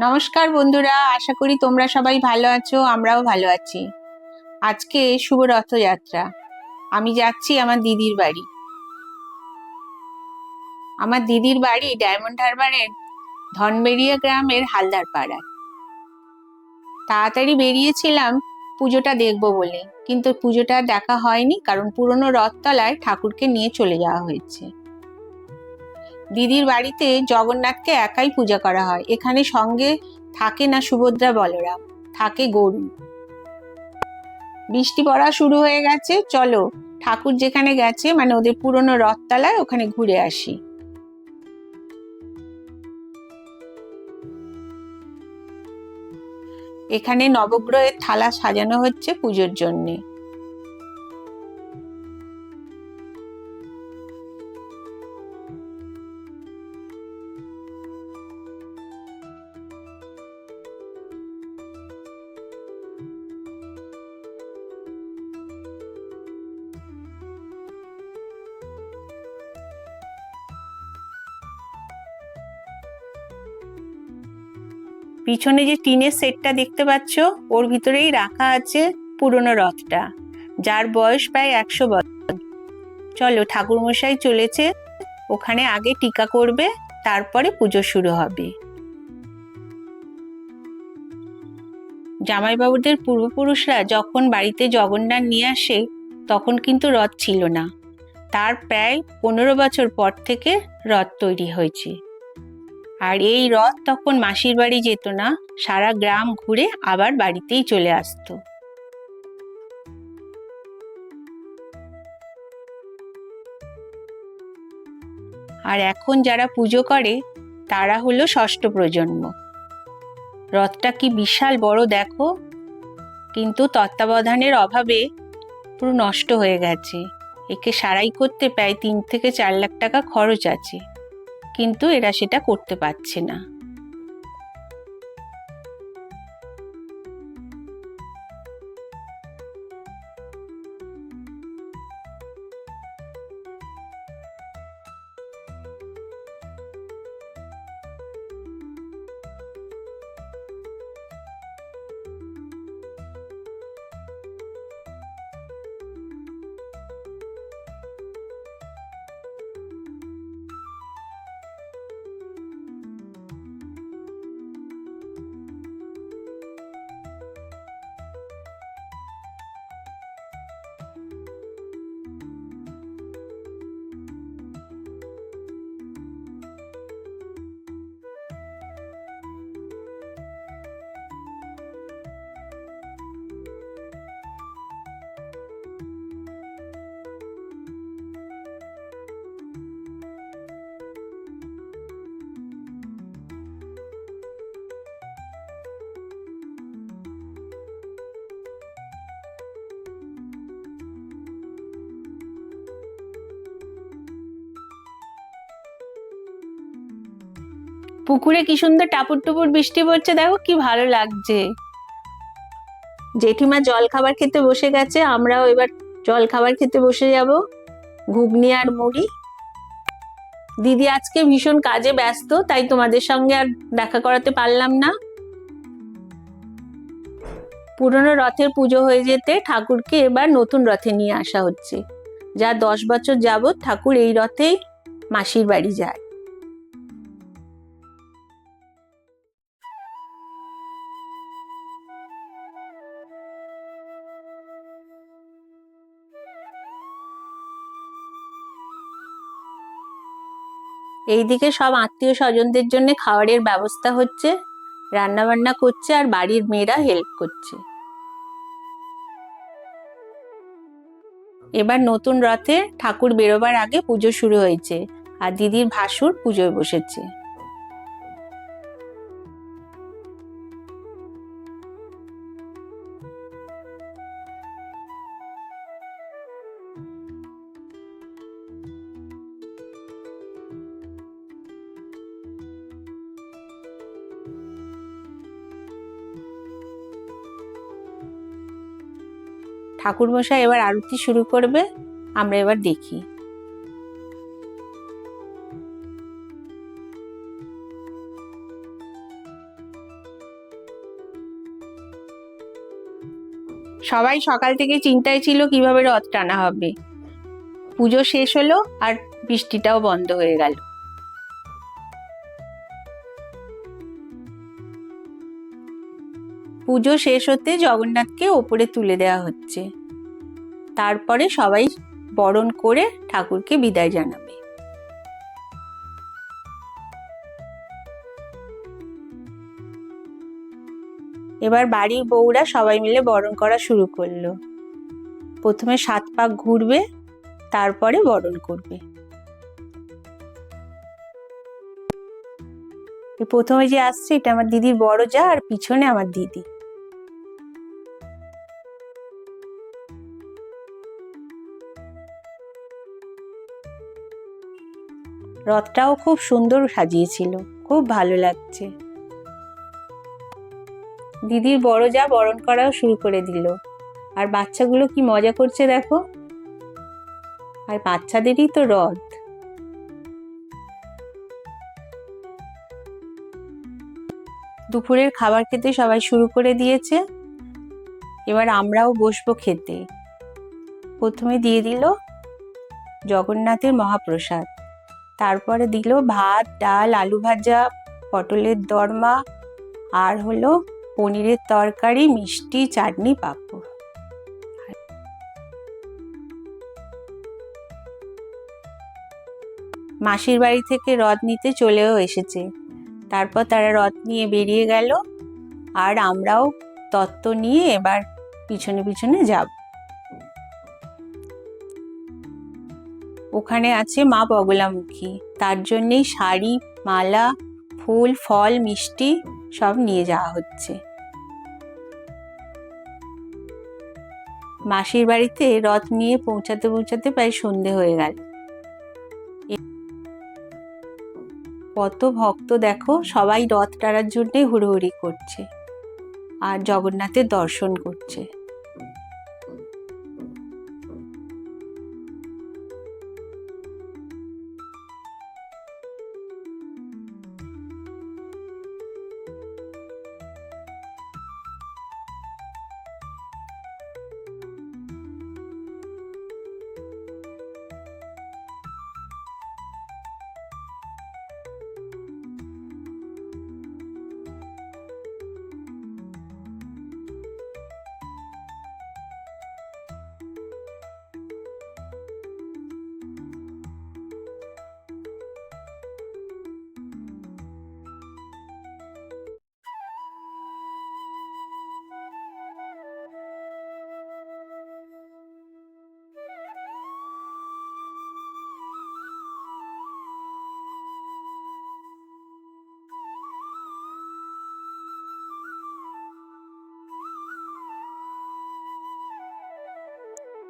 নমস্কার বন্ধুরা, আশা করি তোমরা সবাই ভালো আছো, আমরাও ভালো আছি। আজকে শুভ রথযাত্রা। আমি যাচ্ছি আমার দিদির বাড়ি। আমার দিদির বাড়ি ডায়মন্ড হারবারের ধনবেরিয়া গ্রামের হালদার পাড়ায়। তাড়াতাড়ি বেরিয়েছিলাম, পুজোটা দেখব বলে। কিন্তু পুজোটা দেখা হয়নি, কারণ পুরনো রথতলায় ঠাকুরকে নিয়ে চলে যাওয়া হয়েছে। দিদির বাড়িতে জগন্নাথকে একাই পূজা করা হয়। এখানে সঙ্গে থাকে না সুভদ্রা বলরাম, থাকে গরু। বৃষ্টি পড়া শুরু হয়ে গেছে, চলো ঠাকুর যেখানে গেছে মানে ওদের পুরনো রথতলায় ওখানে ঘুরে আসি। এখানে নবগ্রহের থালা সাজানো হচ্ছে পুজোর জন্যে। পিছনে যে টিনের সেটটা দেখতে পাচ্ছ, ওর ভিতরেই রাখা আছে পুরনো রথটা, যার বয়স প্রায় একশো বছর চলো ঠাকুরমশাই চলেছে, ওখানে আগে টিকা করবে, তারপরে পুজো শুরু হবে। জামাইবাবুদের পূর্বপুরুষরা যখন বাড়িতে জগন্নাথ নিয়ে আসে, তখন কিন্তু রথ ছিল না। তার প্রায় পনেরো বছর পর থেকে রথ তৈরি হয়েছে। আর এই রথ তখন মাসির বাড়ি যেত না, সারা গ্রাম ঘুরে আবার বাড়িতেই চলে আসতো। আর এখন যারা পুজো করে, তারা হলো ষষ্ঠ প্রজন্ম। রথটা কি বিশাল বড় দেখো, কিন্তু তত্ত্বাবধানের অভাবে পুরো নষ্ট হয়ে গেছে। একে সারাই করতে প্রায় তিন থেকে চার লাখ টাকা খরচ আছে। কিন্তু এরা সেটা করতে পারছে না। পুকুরে কি সুন্দর টাপুর টুপুর বৃষ্টি পড়ছে, দেখো কি ভালো লাগছে। জেঠিমা জল খাবার খেতে বসে গেছে, আমরাও এবার জল খাবার খেতে বসে যাব, ঘুগনি আর মুড়ি। দিদি আজকে ভীষণ কাজে ব্যস্ত, তাই তোমাদের সঙ্গে আর দেখা করাতে পারলাম না। পুরনো রথের পুজো হয়ে যেতে ঠাকুরকে এবার নতুন রথে নিয়ে আসা হচ্ছে। যা দশ বছর যাবৎ ঠাকুর এই রথেই মাসির বাড়ি যায়। এইদিকে সব আত্মীয় স্বজনদের জন্য খাওয়ারের ব্যবস্থা হচ্ছে রান্না বান্না করছে আর বাড়ির মেয়েরা হেল্প করছে। এবার নতুন রথে ঠাকুর বেরোবার আগে পুজো শুরু হয়েছে আর দিদির ভাসুর পুজোয় বসেছে। ঠাকুরমশাই এবার আরতি শুরু করবে, আমরা এবার দেখি। সবাই সকাল থেকে চিন্তায় ছিল কীভাবে রথ টানা হবে। পুজো শেষ হলো আর বৃষ্টিটাও বন্ধ হয়ে গেল। পুজো শেষ হতে জগন্নাথকে ওপরে তুলে দেওয়া হচ্ছে। তারপরে সবাই বরণ করে ঠাকুরকে বিদায় জানাবে। এবার বাড়ির বউরা সবাই মিলে বরণ করা শুরু করল। প্রথমে সাত পাক ঘুরবে, তারপরে বরণ করবে। প্রথমে যে আসছে, এটা আমার দিদির বড় যা, আর পিছনে আমার দিদি। রথটাও খুব সুন্দর সাজিয়েছিল। খুব ভালো লাগছে। দিদির বড় যা বরণ করাও শুরু করে দিল। আর বাচ্চাগুলো কি মজা করছে দেখো। আর বাচ্চাদেরই তো রথ। দুপুরের খাবার খেতে সবাই শুরু করে দিয়েছে। এবার আমরাও বসবো খেতে। প্রথমে দিয়ে দিল জগন্নাথের মহাপ্রসাদ। তারপরে দিল ভাত, ডাল, আলু ভাজা, পটলের দরমা, আর হলো পনিরের তরকারি, মিষ্টি, চাটনি, পাঁপড়। মাসির বাড়ি থেকে রথ নিতে চলেও এসেছে। তারপর তারা রথ নিয়ে বেরিয়ে গেল, আর আমরাও তত্ত্ব নিয়ে এবার পিছনে পিছনে যাব। ওখানে আছে মা বগলামুখী। তার জন্যেই শাড়ি, মালা, ফুল, ফল, মিষ্টি সব নিয়ে যাওয়া হচ্ছে। মাসির বাড়িতে রথ নিয়ে পৌঁছাতে পৌঁছাতে প্রায় সন্ধে হয়ে গেল। কত ভক্ত দেখো, সবাই রথ টানার জন্যে হুড়োহুড়ি করছে। আর জগন্নাথের দর্শন করছে।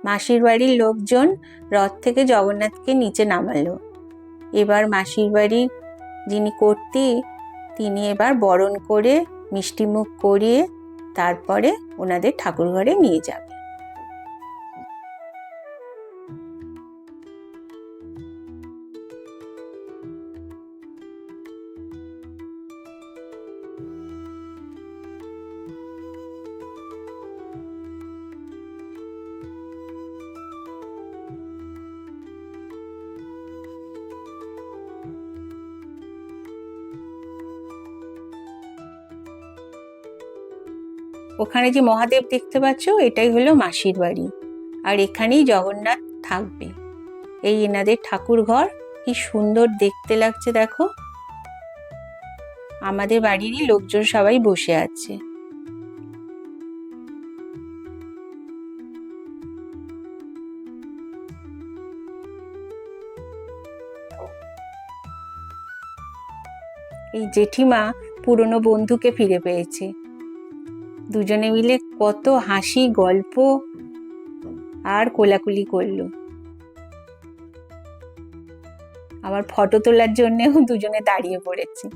মাসির বাড়ির লোকজন রথ থেকে জগন্নাথকে নিচে নামালো। এবার মাসির বাড়ির যিনি করতে, তিনি এবার বরণ করে মিষ্টিমুখ করিয়ে তারপরে ওনাদের ঠাকুর ঘরে নিয়ে যাবে। ওখানে যে মহাদেব দেখতে পাচ্ছ, এটাই হলো মাসির বাড়ি। আর এখানেই জগন্নাথ থাকবে। এই এনাদের ঠাকুর ঘর, কি সুন্দর দেখতে লাগছে দেখো। আমাদের বাড়িরই লোকজন সবাই বসে আছে। এই জেঠিমা পুরনো বন্ধুকে ফিরে পেয়েছে। দুজনে মিলে কত হাসি, গল্প আর কোলাকুলি করল। আবার ফটো তোলার জন্যেও দুজনে দাঁড়িয়ে পড়েছে।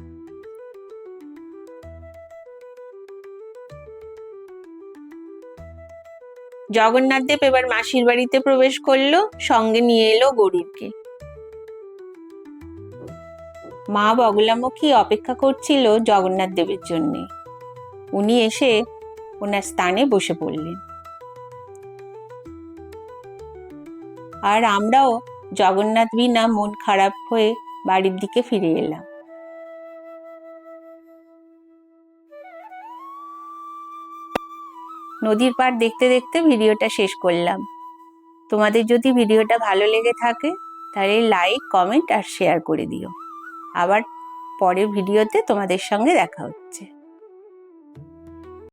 জগন্নাথ দেব এবার মাসির বাড়িতে প্রবেশ করল, সঙ্গে নিয়ে এলো গরুরকে। মা বগলামুখী অপেক্ষা করছিল জগন্নাথ দেবের জন্যে। উনি এসে ওনার স্থানে বসে পড়লেন। আর আমরাও জগন্নাথ বিনা মন খারাপ হয়ে বাড়ির দিকে ফিরে এলাম। নদীর পার দেখতে দেখতে ভিডিওটা শেষ করলাম। তোমাদের যদি ভিডিওটা ভালো লেগে থাকে, তাহলে লাইক কমেন্ট আর শেয়ার করে দিও। আবার পরের ভিডিওতে তোমাদের সঙ্গে দেখা হচ্ছে।